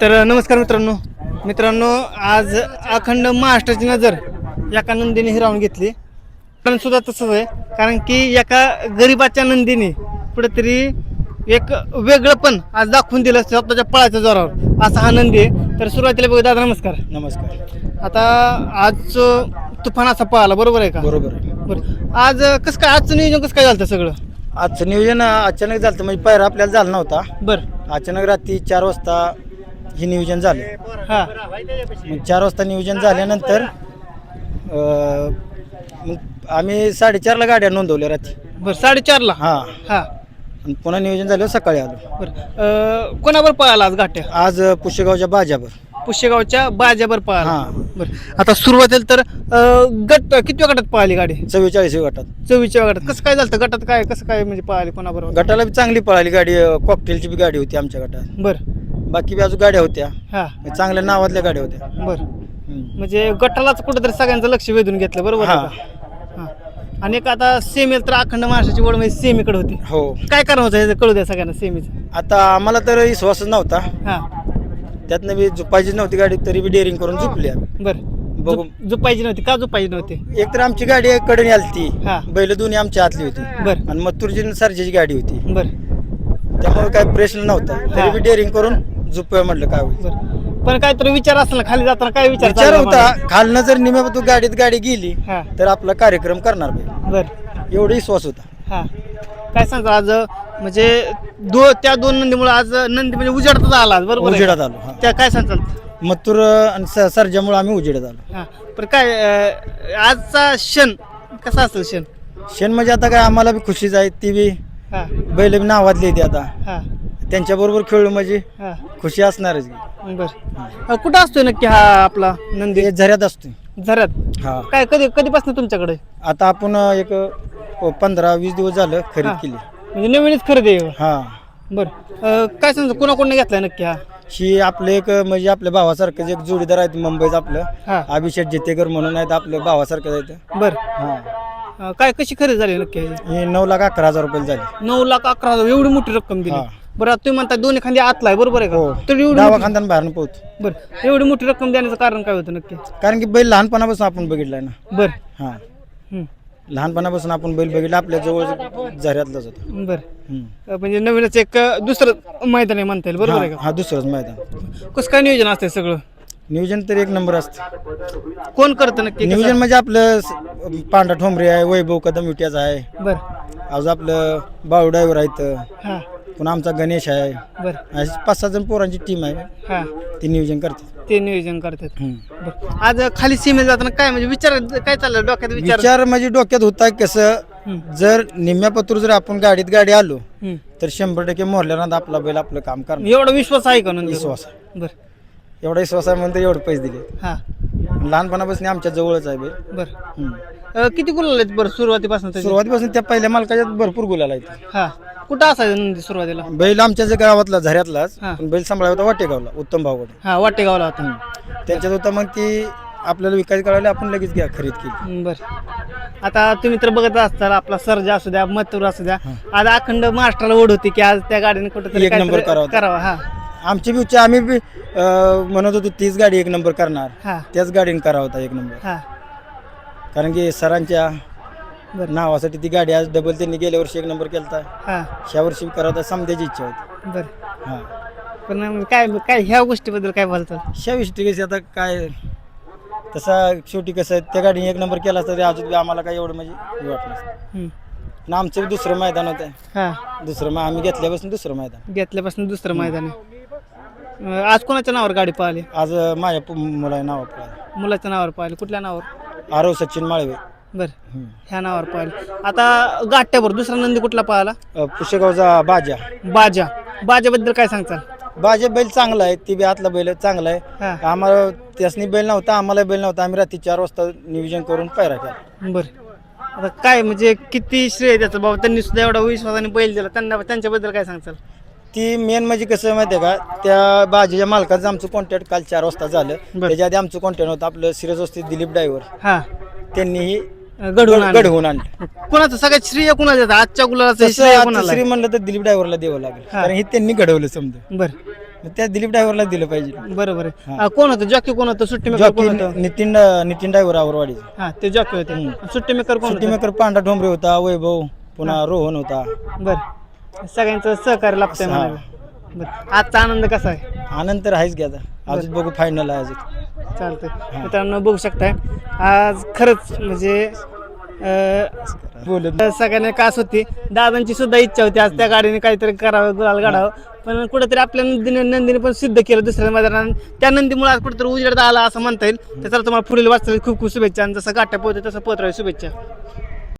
तर नमस्कार मित्रांनो. मित्रांनो आज अखंड महाराष्ट्राची नजर एका नंदीने हिरावून घेतली. पण सुद्धा तसंच आहे कारण की एका गरिबाच्या नंदीने कुठेतरी एक वेगळं पण आज दाखवून दिलं स्वतःच्या पळाच्या जोरावर. असा हा नंदी आहे. तर सुरुवातीला बघू दादा नमस्कार. नमस्कार. आता आज तुफान असा पळाला बरोबर आहे का? बरोबर बरं. आज कसं काय आजचं नियोजन कसं काय झालं सगळं? आजचं नियोजन अचानक झालं म्हणजे पायरा आपल्याला झाला नव्हता. बरं. अचानक रात्री चार वाजता हे नियोजन झालं. हां. मग चार वाजता नियोजन झाल्यानंतर अं, मग आम्ही साडेचारला गाड्या नोंदवल्या रात्री। बरं साडेचारला? हां. हां. आणि पुन्हा नियोजन झालं सकाळी आलो. बरं. अं, कोणावर पळाला आज गाठ्या आज पुशेगावच्या बाजावर. पुष्यगावच्या बाजावर पळाला. हां. बरं. आता सुरुवातीला तर अं, गट किती गटात पळाली गाडी? चव्वेचाळीस गटात. चोवीसच्या गटात. कसं काय झालं गटात काय कसं काय म्हणजे पळाली कोणाबरोबर? गटाला बी चांगली पळाली गाडी कॉकटेलची बी गाडी होती आमच्या गटात. बरं. बाकी बी अजून गाड्या होत्या. हां. चांगल्या नावातल्या गाड्या होत्या. बरं. हम्म. म्हणजे गटालाच कुठेतरी सगळ्यांचं लक्ष वेधून घेतलं बरोबर आहे हां. का? हां. आणि एक आता सेमीला तर अखंड महाराष्ट्राची ओढ म्हणजे सेमीकडे होती. हो. काय कारण होतं हे कळू द्या सगळ्यांना सेमीचं आता आम्हाला तर विश्वासच नव्हता. हां. त्यातनं बी झुपायची नव्हती गाडी तरी बी डेअरिंग करून झुपली आम्ही बरं. बघू. झोप- झोपायची नव्हती का झोपायची नव्हती? एक तर आमची गाडी कडे आलती. हा. बैल दोन्ही आमच्या हातली होती. बरं. आणि मथुरची सरजेची गाडी होती. बरं. त्यामुळे काय प्रश्न नव्हता. तरी. बी डेअरिंग करून झुपूया म्हटलं काय होईल? बरं. पण काहीतरी विचार असला खाली जाताना काय विचार विचार चालला होता खालनं जर निम्या तू गाडीत गाडी गेली? हा. तर आपला कार्यक्रम करणार बरं. एवढा विश्वास होता. हा. काय सांगता आज म्हणजे दो त्या दोन नंदीमुळे आज नंदी म्हणजे उजाडतच आला आज, बरोबर आहे? उजेडात आलो हा. त्या काय सांगताल मथुर आणि स- सरजामुळे आम्ही उजेडात आलो. हा. पण काय अं, आजचा क्षण कसा असेल क्षण? शेण म्हणजे आता काय आम्हाला बी खुशीच आहे ती बी हा. बैल बी नावातली येते आता. हा. त्यांच्याबरोबर खेळलो म्हणजे हा. खुशी असणारच की. बर. कुठं असतोय नक्की हा आपला नंदी? ते झऱ्यात असतोय. झऱ्यात? हा. काय कधी कधीपासून तुमच्याकडे? आता आपण एक अ, पंधरा वीस दिवस झालं. खरेदी केली. म्हणजे नवीनच खरेदी आहे. हा. बर. काय सांगतो कोणाकोणी घेतलाय नक्की हा? ही आपलं एक म्हणजे आपल्या भावासारखं एक जोडीदार आहेत मुंबईत आपलं. हा. अभिषेक जितेकर म्हणून आहेत आपल्या भावासारखं आहेत. बर. हा. अं, काय कशी खरेदी झाली नक्की ह्याची? हे नऊ लाख अकरा हजार रुपये झाले. नऊ लाख अकरा हजार एवढी मोठी रक्कम दिली. हा. बरं आता तुम्ही म्हणता दोन्ही खांदी आतला आहे बरोबर आहे हो. का तर एवढी डावा मोठी- बाहेर पोहतो बरं एवढी मोठी रक्कम देण्याचं कारण काय होतं नक्की? कारण की बैल लहानपणापासून आपण बघितलाय ना. बर. हा. हं, लहानपणापासून आपण बैल बघितला आपल्या जवळ झऱ्यातलाच होता. बरं. हम्म. अं, म्हणजे नवीनच एक अं, दुसरं मैदान आहे म्हणता येईल बरोबर आहे हा हा, दुसरंच मैदान. का कसं काय नियोजन असतंय सगळं? नियोजन तर एक नंबर असतं. कोण करतं नक्की? नियोजन म्हणजे आपलं स- पांढरा ठोंबरे आहे वैभव कदम विट्याचा आहे. बरं. अजून आपलं बाळू ड्रायव्हर आहेत हां. पुन्हा आमचा गणेश आहे. बरं. अशी पाच सहा जण पोरांची टीम आहे. हां. ती नियोजन करते ते नियोजन करतात. बरं. आज खाली सीमेला जाताना काय म्हणजे विचार काय चाललं डोक्यात विचार? विचार म्हणजे डोक्यात होता कसं जर निम्म्या पत्र जर आपण गाडीत गाडी आलो. तर शंभर टक्के मोरल्यानंतर आपला बैल आपलं काम करणार. एवढा विश्वास आहे का विश्वास आहे. बरं. एवढा विश्वास आहे म्हणून तर एवढे पैसे दिले. हां. लहानपणापासून आमच्या जवळच आहे बैल. बरं. हम्म. अं, किती गुलाल आहेत बरं सुरुवातीपासून त्याचे? सुरुवातीपासून त्या पहिल्या मालकाच्या भरपूर गुलाला आहेत. हा. कुठं असायचं नंदी सुरुवातीला? बैल आमच्या जे गावातला झऱ्यातलाच हा. पण बैल सांभाळा होता वाटेगावला उत्तम भावकडे हा वाटेगावला होता. त्यांच्यात होता मग ती आपल्याला विकायची कळाली आपण लगेच घ्या खरेदी केली. बर. आता तुम्ही तर बघत असताल आपला सर्जा असू द्या मथुर असू द्या आज अखंड महाराष्ट्राला ओढ होती की आज त्या गाडीने कुठेतरी एक नंबर करावा. करावा हा. आमची बी इच्छा आम्ही बी अं, म्हणत होतो तीच गाडी एक नंबर करणार. हा. त्याच गाडीने करावा होता एक नंबर. हा. कारण की सरांच्या बरं. नावासाठी ती गाडी आज डबल त्यांनी गेल्या वर्षी एक नंबर केलता. हा. ह्या वर्षी होता समजायची इच्छा होती. बर. हा. पण मग काय काय ह्या गोष्टीबद्दल काय बोलतात ह्या विषयी कशी आता काय? तसा शेवटी कसं आहे, त्या गाडीने एक नंबर केला तरी अजून बी आम्हाला काय एवढं म्हणजे हे वाटलं. आणि आमचं बी दुसरं मैदान होतं. हा. दुसरं मै- आम्ही घेतल्यापासून दुसरं मैदान. घेतल्यापासून दुसरं मैदान आहे. अं, आज कोणाच्या नावावर गाडी पाहिली आज अं, माझ्या पु- मुला नाव आपलं मुलाच्या नावावर पाहिली कुठल्या नावावर? आरव सचिन माळवे. बर. ह्या नावावर पाहिली. आता गाठ्यावर दुसरा नंदी कुठला पाहिला? अं, पुशेगावचा बाजा. बाजा. बाजाबद्दल काय सांगताल? बाजा बैल चांगला आहे ती बी आतला बैल चांगला आहे. हा. आम्हाला त्यासनी बैल नव्हता आम्हाला बैल नव्हता. आम्ही रात्री चार वाजता नियोजन करून पायरा केला बर. आता काय म्हणजे किती श्रेय त्याचं? बाबा त्यांनी सुद्धा एवढा विश्वासाने बैल दिला. त्यांना त्यांच्याबद्दल काय सांगताल? ती मेन म्हणजे कसं माहिती आहे का? त्या बाजीच्या मालकाचं आमचं कॉन्टॅक्ट काल चार वाजता झालं. बरं. त्याच्या आधी आमचं कॉन्टॅक्ट होतं आपलं सिरजवस्ती दिलीप ड्रायव्हर हा. त्यांनीही घडवून आणलं. घडवून आणलं. कोणाचं? सगळ्यात श्रेय कोणाचं? आजच्या गुलाचं तसं श्रेय आता कोणाला श्री म्हणलं तर दिलीप ड्रायव्हरला द्यावं लागेल. हा. कारण हे त्यांनी घडवलं समजा. बर. मग त्या दिलीप ड्रायव्हरला दिलं पाहिजे. बरोबर आहे. हा. अं, कोण होतं? जॉकी कोण होतं? सुट्टी मेकर कोण होतं? नितीन नितीन ड्रायव्हर आवरवाडी हा ते जॉकी होते. सुट्टी मेकर कोण सुट्टी होतं? मेकर पांढरा ठोंबरे होता वैभव पुन्हा रोहन होता. बर. सगळ्यांचं सहकार्य लागतंय हा. मला बर. आजचा आनंद कसा आहे? आनंद तर आहेच आता. अजून बघू फायनल आहे अजून. चालतंय. मित्रांनो बघू शकताय. आज खरंच म्हणजे बोलत सगळ्यांना कास होती. दादांची सुद्धा इच्छा होती. आज त्या गाडीने काहीतरी करावं गुलाल काढावं पण कुठेतरी आपल्या नंदीने नंदीने पण सिद्ध केलं दुसऱ्या मैदानात. त्या नंदीमुळे आज कुठेतरी उजेड आला असं म्हणता येईल. त्याच्यावर तुम्हाला पुढील वाचता खूप खूप शुभेच्छा. आणि जसं गाठ्या पोहते तसं पोत्रावी शुभेच्छा.